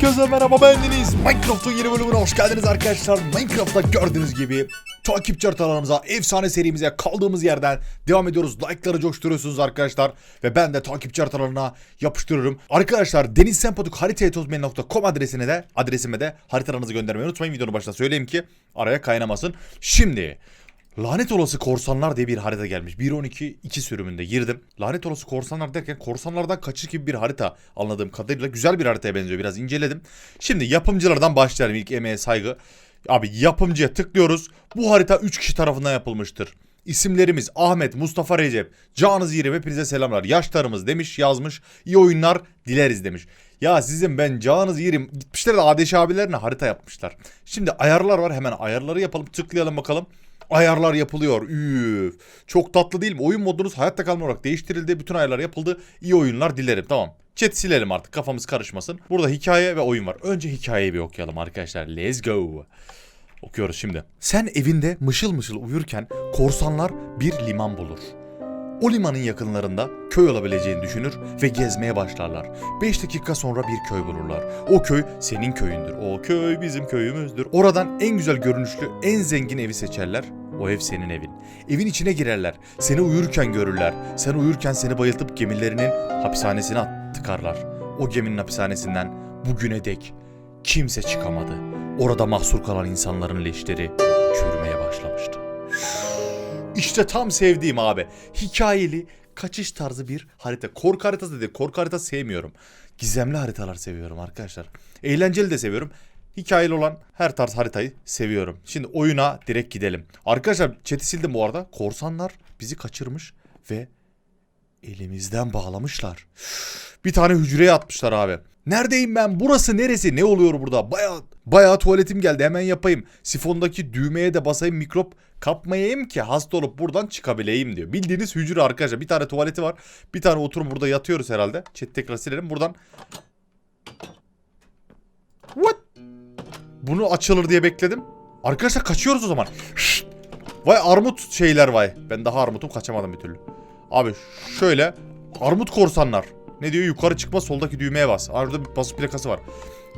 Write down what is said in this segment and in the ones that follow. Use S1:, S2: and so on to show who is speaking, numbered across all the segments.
S1: Herkese merhaba ben Deniz. Minecraft'ın yeni bölümüne hoş geldiniz arkadaşlar. Minecraft'ta gördüğünüz gibi takipçi haritalarımıza, efsane serimize kaldığımız yerden devam ediyoruz. Like'ları coşturuyorsunuz arkadaşlar. Ve ben de takipçi haritalarına yapıştırıyorum. Arkadaşlar denizsempotuk.haritayetozmen.com adresine de adresime de haritalarınızı göndermeyi unutmayın. Videonun başında söyleyeyim ki araya kaynamasın. Şimdi Lanet olası korsanlar diye bir harita gelmiş. 1.12 2 sürümünde girdim. Lanet olası korsanlar derken korsanlardan kaçış gibi bir harita anladığım kadarıyla güzel bir haritaya benziyor. Biraz inceledim. Şimdi yapımcılardan başlayalım. İlk emeğe saygı. Abi yapımcıya tıklıyoruz. Bu harita 3 kişi tarafından yapılmıştır. İsimlerimiz Ahmet, Mustafa Recep, Canız Yerim hepinize selamlar. Yaşlarımız demiş yazmış. İyi oyunlar dileriz demiş. Ya sizin ben canınız yerim. Gitmişler de Adeş abilerine harita yapmışlar. Şimdi ayarlar var hemen ayarları yapalım. Tıklayalım bakalım. Ayarlar yapılıyor. Üf. Çok tatlı değil mi? Oyun modunuz hayatta kalma olarak değiştirildi. Bütün ayarlar yapıldı. İyi oyunlar dilerim. Tamam. Chat silelim artık kafamız karışmasın. Burada hikaye ve oyun var. Önce hikayeyi bir okuyalım arkadaşlar. Let's go. Okuyoruz şimdi. Sen evinde mışıl mışıl uyurken korsanlar bir liman bulur. O limanın yakınlarında köy olabileceğini düşünür ve gezmeye başlarlar. 5 dakika sonra bir köy bulurlar. O köy senin köyündür. O köy bizim köyümüzdür. Oradan en güzel görünüşlü, en zengin evi seçerler. O ev senin evin. Evin içine girerler. Seni uyurken görürler. Sen uyurken seni bayıltıp gemilerinin hapishanesine tıkarlar. O geminin hapishanesinden bugüne dek kimse çıkamadı. Orada mahsur kalan insanların leşleri. İşte tam sevdiğim abi. Hikayeli, kaçış tarzı bir harita. Korku haritası dedi. Korku haritası sevmiyorum. Gizemli haritalar seviyorum arkadaşlar. Eğlenceli de seviyorum. Hikayeli olan her tarz haritayı seviyorum. Şimdi oyuna direkt gidelim. Arkadaşlar chat'i sildim bu arada. Korsanlar bizi kaçırmış ve elimizden bağlamışlar. Bir tane hücreye atmışlar abi. Neredeyim ben? Burası neresi? Ne oluyor burada? Baya bayağı tuvaletim geldi. Hemen yapayım. Sifondaki düğmeye de basayım mikrop kapmayayım ki hasta olup buradan çıkabileyim diyor. Bildiğiniz hücre arkadaşlar. Bir tane tuvaleti var. Bir tane oturum burada yatıyoruz herhalde. Chat tekrar silelim. Buradan What? Bunu açılır diye bekledim. Arkadaşlar kaçıyoruz o zaman. Şşt! Vay armut şeyler vay. Ben daha armutum kaçamadım bir türlü. Abi şöyle armut korsanlar. Ne diyor? Yukarı çıkma soldaki düğmeye bas. Orada bir basıp plakası var.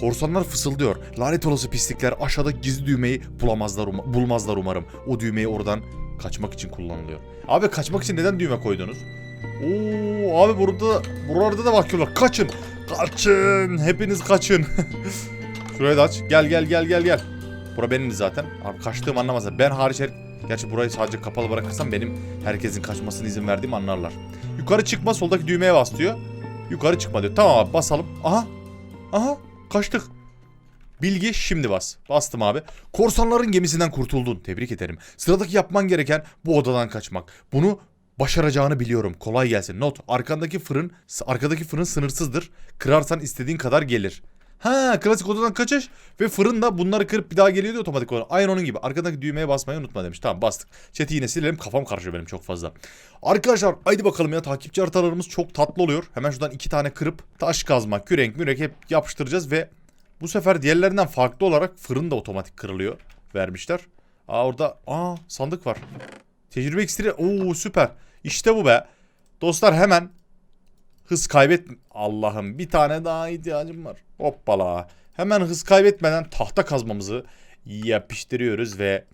S1: Korsanlar fısıldıyor. Lanet olası pislikler aşağıda gizli düğmeyi bulamazlar um- bulmazlar umarım. O düğmeyi oradan kaçmak için kullanılıyor. Abi kaçmak için neden düğme koydunuz? Oo abi burada buralarda da bakıyorlar. Kaçın. Kaçın. Hepiniz kaçın. Şurayı da aç. Gel gel gel gel gel. Bura benim zaten. Abi kaçtığımı anlamazlar. Ben hariç her... Gerçi burayı sadece kapalı bırakırsam benim herkesin kaçmasına izin verdiğimi anlarlar. Yukarı çıkma soldaki düğmeye bas diyor. Yukarı çıkma diyor. Tamam abi basalım. Aha. Aha. Kaçtık. Bilgi şimdi bas. Bastım abi. Korsanların gemisinden kurtuldun. Tebrik ederim. Sıradaki yapman gereken bu odadan kaçmak. Bunu başaracağını biliyorum. Kolay gelsin. Not. Arkandaki fırın, arkadaki fırın sınırsızdır. Kırarsan istediğin kadar gelir. Ha klasik odadan kaçış ve fırın da bunları kırıp bir daha geliyor diyor otomatik olarak. Aynı onun gibi. Arkadaki düğmeye basmayı unutma demiş. Tamam bastık. Chat'i yine silelim. Kafam karışıyor benim çok fazla. Arkadaşlar haydi bakalım ya takipçi haritalarımız çok tatlı oluyor. Hemen şuradan iki tane kırıp taş kazma, kürek, mürek hep yapıştıracağız ve bu sefer diğerlerinden farklı olarak fırın da otomatik kırılıyor. Vermişler. Aa orada aa sandık var. Tecrübe iksiri. Oo süper. İşte bu be. Dostlar hemen hız kaybet... Allah'ım bir tane daha ihtiyacım var. Hoppala. Hemen hız kaybetmeden tahta kazmamızı yapıştırıyoruz ve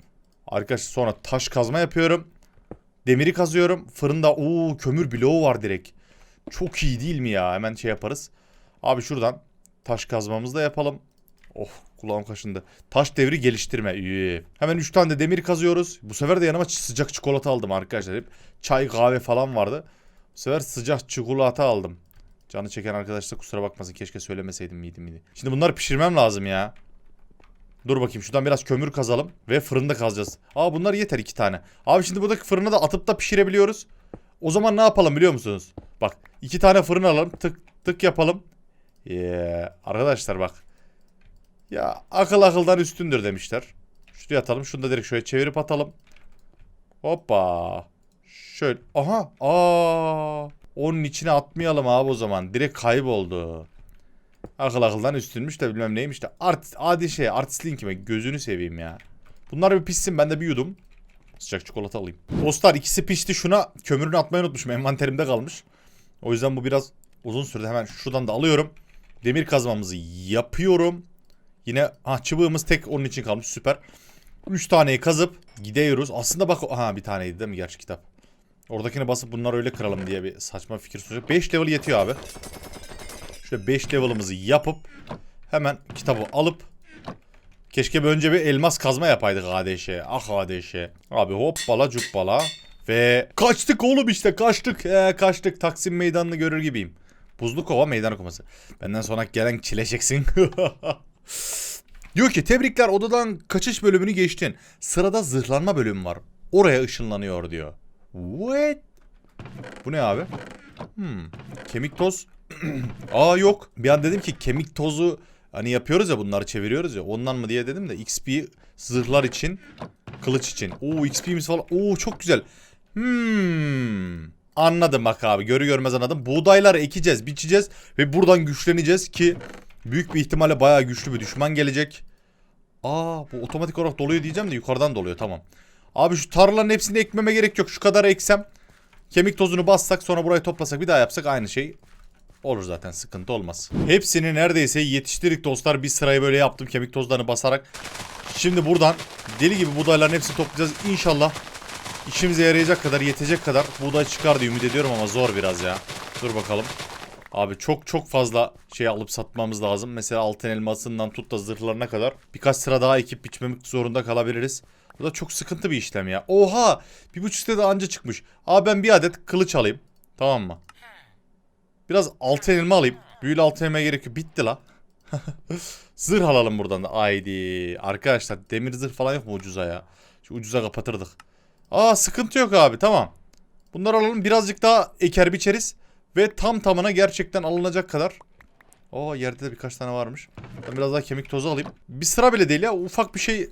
S1: arkadaşlar sonra taş kazma yapıyorum. Demiri kazıyorum. Fırında o kömür bloğu var direkt. Çok iyi değil mi ya? Hemen şey yaparız. Abi şuradan taş kazmamızı da yapalım. Oh kulağım kaşındı. Taş devri geliştirme. İyi. Hemen 3 tane de demir kazıyoruz. Bu sefer de yanıma sıcak çikolata aldım arkadaşlar. Hep çay kahve falan vardı. Bu sefer sıcak çikolata aldım. Canı çeken arkadaşlar kusura bakmasın. Keşke söylemeseydim miydi miydi. Şimdi bunları pişirmem lazım ya. Dur bakayım şuradan biraz kömür kazalım. Ve fırında kazacağız. Aa bunlar yeter iki tane. Abi şimdi buradaki fırına da atıp da pişirebiliyoruz. O zaman ne yapalım biliyor musunuz? Bak iki tane fırın alalım. Tık tık yapalım. Yeah. Arkadaşlar bak. Ya akıl akıldan üstündür demişler. Şuraya atalım. Şunu da direkt şöyle çevirip atalım. Hoppa. Şöyle. Aha. Aa. Onun içine atmayalım abi o zaman. Direkt kayboldu. Akıl akıldan üstünmüş de bilmem neymiş de. Art, adi şey artistliğin kime gözünü seveyim ya. Bunlar bir pişsin ben de bir yudum. Sıcak çikolata alayım. Dostlar ikisi pişti şuna kömürünü atmayı unutmuşum envanterimde kalmış. O yüzden bu biraz uzun sürdü hemen şuradan da alıyorum. Demir kazmamızı yapıyorum. Yine ha çubuğumuz tek onun için kalmış süper. 3 taneyi kazıp gidiyoruz. Aslında bak ha bir taneydi değil mi gerçi kitap. Oradakine basıp bunları öyle kıralım diye bir saçma fikir sunacak. 5 level yetiyor abi. Şöyle 5 level'ımızı yapıp hemen kitabı alıp keşke bir önce bir elmas kazma yapaydık ADŞ. Ah ADŞ. Abi hoppala cuppala. Ve kaçtık oğlum işte kaçtık. Ee, kaçtık Taksim meydanını görür gibiyim. Buzlu kova meydan okuması. Benden sonra gelen çileşeksin. Diyor ki tebrikler odadan kaçış bölümünü geçtin. Sırada zırhlanma bölümü var. Oraya ışınlanıyor diyor. What? Bu ne abi? Hmm. Kemik toz. Aa yok. Bir an dedim ki kemik tozu hani yapıyoruz ya bunları çeviriyoruz ya ondan mı diye dedim de XP zırhlar için kılıç için. Oo XP'miz falan. Oo çok güzel. Hmm. Anladım bak abi. Görü görmez anladım. Buğdayları ekeceğiz, biçeceğiz ve buradan güçleneceğiz ki büyük bir ihtimalle bayağı güçlü bir düşman gelecek. Aa bu otomatik olarak doluyor diyeceğim de yukarıdan doluyor tamam. Abi şu tarlaların hepsini ekmeme gerek yok. Şu kadar eksem kemik tozunu bassak sonra burayı toplasak bir daha yapsak aynı şey olur zaten sıkıntı olmaz. Hepsini neredeyse yetiştirdik dostlar. Bir sırayı böyle yaptım kemik tozlarını basarak. Şimdi buradan deli gibi buğdayların hepsini toplayacağız. İnşallah işimize yarayacak kadar yetecek kadar buğday çıkar diye ümit ediyorum ama zor biraz ya. Dur bakalım. Abi çok çok fazla şey alıp satmamız lazım. Mesela altın elmasından tut da zırhlarına kadar birkaç sıra daha ekip biçmemek zorunda kalabiliriz. Bu da çok sıkıntı bir işlem ya. Oha! Bir buçuk sitede anca çıkmış. Abi ben bir adet kılıç alayım. Tamam mı? Biraz altın elma alayım. Büyülü altın elmaya gerek yok. Bitti la. zırh alalım buradan da. Haydi. Arkadaşlar demir zırh falan yok mu ucuza ya? Şu ucuza kapatırdık. Aa sıkıntı yok abi tamam. Bunları alalım birazcık daha eker biçeriz. Ve tam tamına gerçekten alınacak kadar. Oo yerde de birkaç tane varmış. Ben biraz daha kemik tozu alayım. Bir sıra bile değil ya ufak bir şey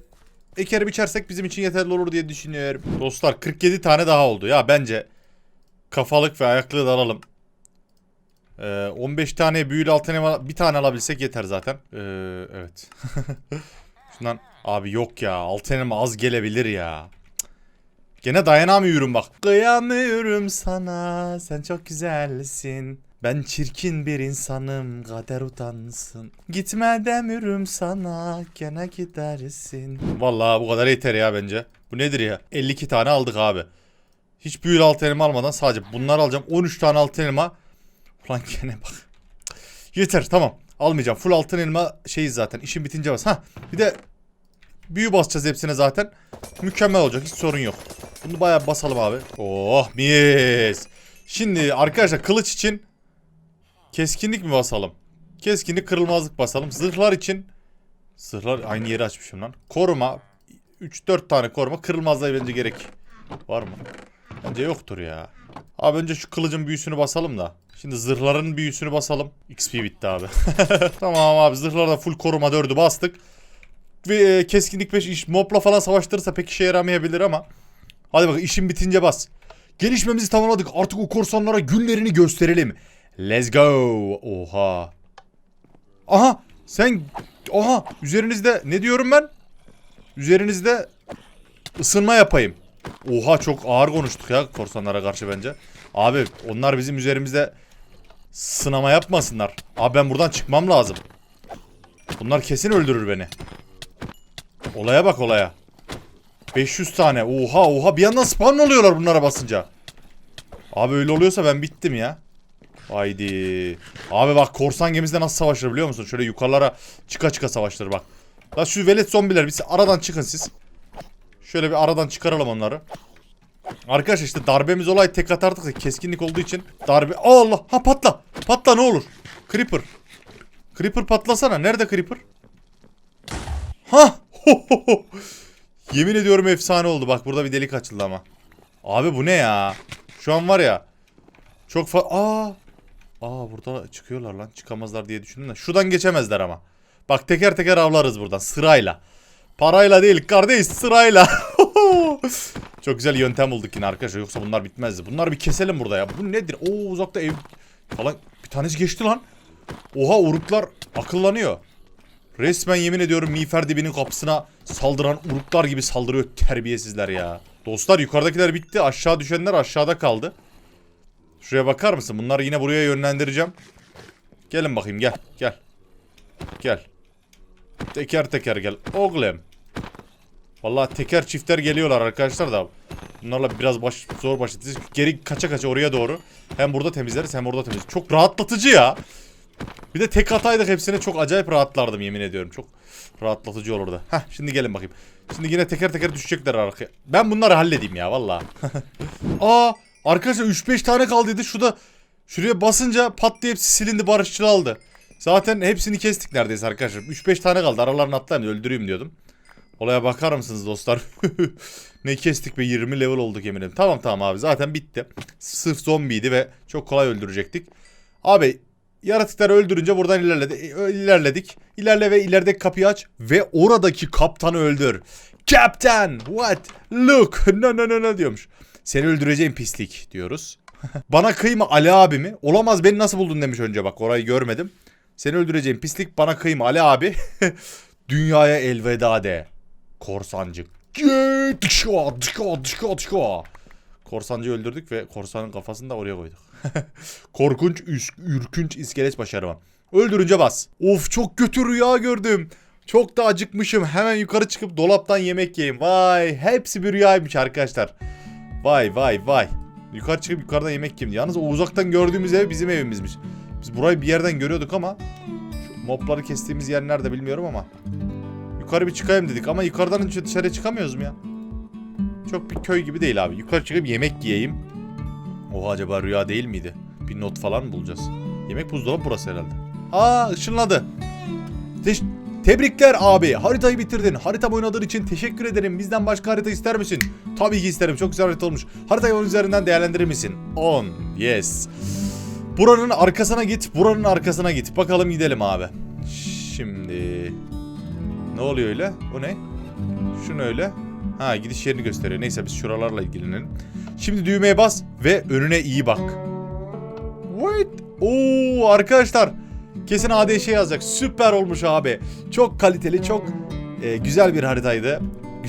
S1: eker biçersek bizim için yeterli olur diye düşünüyorum. Dostlar 47 tane daha oldu. Ya bence kafalık ve ayaklığı da alalım. Ee, 15 tane büyülü altın bir tane alabilsek yeter zaten. Ee, evet. Şundan abi yok ya altın az gelebilir ya. Gene dayanamıyorum bak. Kıyamıyorum sana sen çok güzelsin. Ben çirkin bir insanım kader utansın. Gitme demiyorum sana gene gidersin. Vallahi bu kadar yeter ya bence. Bu nedir ya? 52 tane aldık abi. Hiç büyülü altın elma almadan sadece bunları alacağım. 13 tane altın elma. Ulan gene bak. Yeter tamam. Almayacağım. Full altın elma şeyiz zaten. İşin bitince bas. Ha bir de büyü basacağız hepsine zaten. Mükemmel olacak. Hiç sorun yok. Bunu bayağı basalım abi. Oh mis. Şimdi arkadaşlar kılıç için keskinlik mi basalım? Keskinlik kırılmazlık basalım. Zırhlar için zırhlar aynı yeri açmışım lan. Koruma 3-4 tane koruma kırılmazlığa bence gerek var mı? Bence yoktur ya. Abi önce şu kılıcın büyüsünü basalım da. Şimdi zırhların büyüsünü basalım. XP bitti abi. tamam abi zırhlarda full koruma 4'ü bastık. Ve e, keskinlik 5 iş mobla falan savaştırırsa pek işe yaramayabilir ama. Hadi bak işin bitince bas. Gelişmemizi tamamladık. Artık o korsanlara günlerini gösterelim. Let's go. Oha. Aha sen Oha üzerinizde ne diyorum ben? Üzerinizde ısınma yapayım. Oha çok ağır konuştuk ya korsanlara karşı bence. Abi onlar bizim üzerimizde sınama yapmasınlar. Abi ben buradan çıkmam lazım. Bunlar kesin öldürür beni. Olaya bak olaya. 500 tane. Oha oha bir yandan spawn oluyorlar bunlara basınca. Abi öyle oluyorsa ben bittim ya. Haydi. Abi bak korsan gemizde nasıl savaşır biliyor musun? Şöyle yukarılara çıka çıka savaştır bak. La şu velet zombiler bir aradan çıkın siz. Şöyle bir aradan çıkaralım onları. Arkadaşlar işte darbemiz olay tek atardık da keskinlik olduğu için darbe... Allah! Ha patla! Patla ne olur? Creeper. Creeper patlasana. Nerede Creeper? Ha! Yemin ediyorum efsane oldu. Bak burada bir delik açıldı ama. Abi bu ne ya? Şu an var ya. Çok fa... Aa! Aa burada çıkıyorlar lan. Çıkamazlar diye düşündüm de. Şuradan geçemezler ama. Bak teker teker avlarız buradan sırayla. Parayla değil kardeş sırayla. Çok güzel yöntem bulduk yine arkadaşlar. Yoksa bunlar bitmezdi. Bunları bir keselim burada ya. Bu nedir? Oo uzakta ev falan. Bir tanesi geçti lan. Oha uruklar akıllanıyor. Resmen yemin ediyorum miğfer dibinin kapısına saldıran uruklar gibi saldırıyor terbiyesizler ya. Dostlar yukarıdakiler bitti. Aşağı düşenler aşağıda kaldı. Şuraya bakar mısın? Bunları yine buraya yönlendireceğim. Gelin bakayım gel. Gel. Gel. Teker teker gel. Oğlum. Vallahi teker çiftler geliyorlar arkadaşlar da. Bunlarla biraz baş, zor baş. Geri kaça kaça oraya doğru. Hem burada temizleriz hem orada temizleriz. Çok rahatlatıcı ya. Bir de tek ataydık hepsine çok acayip rahatlardım yemin ediyorum. Çok rahatlatıcı olurdu. Heh şimdi gelin bakayım. Şimdi yine teker teker düşecekler arkaya. Ben bunları halledeyim ya valla. Aa arkadaşlar 3-5 tane kaldıydı. Şurada şuraya basınca pat diye hepsi silindi barışçıl aldı. Zaten hepsini kestik neredeyse arkadaşlar. 3-5 tane kaldı. Aralarını atlayayım da öldüreyim diyordum. Olaya bakar mısınız dostlar? ne kestik be 20 level olduk yemin ederim. Tamam tamam abi zaten bitti. Sırf zombiydi ve çok kolay öldürecektik. Abi yaratıkları öldürünce buradan ilerledi, e, ilerledik. İlerle ve ilerideki kapıyı aç ve oradaki kaptanı öldür. Captain what? Look no no no no diyormuş. Seni öldüreceğim pislik diyoruz. bana kıyma Ali abi mi? Olamaz beni nasıl buldun demiş önce bak orayı görmedim. Seni öldüreceğim pislik bana kıyma Ali abi. Dünyaya elveda de. Korsancı. Dışka, dışka, dışka, dışka. Korsancı öldürdük ve korsanın kafasını da oraya koyduk. Korkunç, ürkünç iskelet başarımı. Öldürünce bas. Of çok kötü rüya gördüm. Çok da acıkmışım. Hemen yukarı çıkıp dolaptan yemek yiyeyim. Vay hepsi bir rüyaymış arkadaşlar. Vay vay vay. Yukarı çıkıp yukarıdan yemek yiyeyim. Yalnız o uzaktan gördüğümüz ev bizim evimizmiş. Biz burayı bir yerden görüyorduk ama şu mobları kestiğimiz yer nerede bilmiyorum ama. Yukarı bir çıkayım dedik ama yukarıdan hiç dışarıya çıkamıyoruz mu ya? Çok bir köy gibi değil abi. Yukarı çıkıp yemek yiyeyim. Oha acaba rüya değil miydi? Bir not falan mı bulacağız? Yemek buzdolabı burası herhalde. Aa ışınladı. Teş- Tebrikler abi. Haritayı bitirdin. Haritam oynadığın için teşekkür ederim. Bizden başka harita ister misin? Tabii ki isterim. Çok güzel harita olmuş. Haritayı onun üzerinden değerlendirir misin? 10. Yes. Buranın arkasına git. Buranın arkasına git. Bakalım gidelim abi. Şimdi... Ne oluyor öyle? O ne? Şunu öyle. Ha gidiş yerini gösteriyor. Neyse biz şuralarla ilgilenelim. Şimdi düğmeye bas ve önüne iyi bak. Wait. Oo arkadaşlar. Kesin AD şey yazacak. Süper olmuş abi. Çok kaliteli, çok e, güzel bir haritaydı.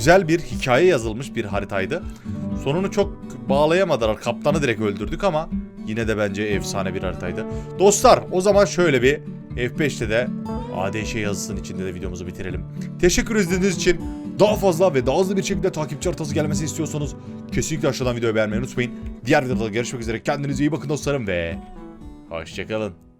S1: Güzel bir hikaye yazılmış bir haritaydı. Sonunu çok bağlayamadılar. Kaptanı direkt öldürdük ama yine de bence efsane bir haritaydı. Dostlar o zaman şöyle bir F5'te de ADŞ yazısının içinde de videomuzu bitirelim. Teşekkür edildiğiniz için daha fazla ve daha hızlı bir şekilde takipçi haritası gelmesi istiyorsanız kesinlikle aşağıdan videoyu beğenmeyi unutmayın. Diğer videoda görüşmek üzere. Kendinize iyi bakın dostlarım ve hoşçakalın.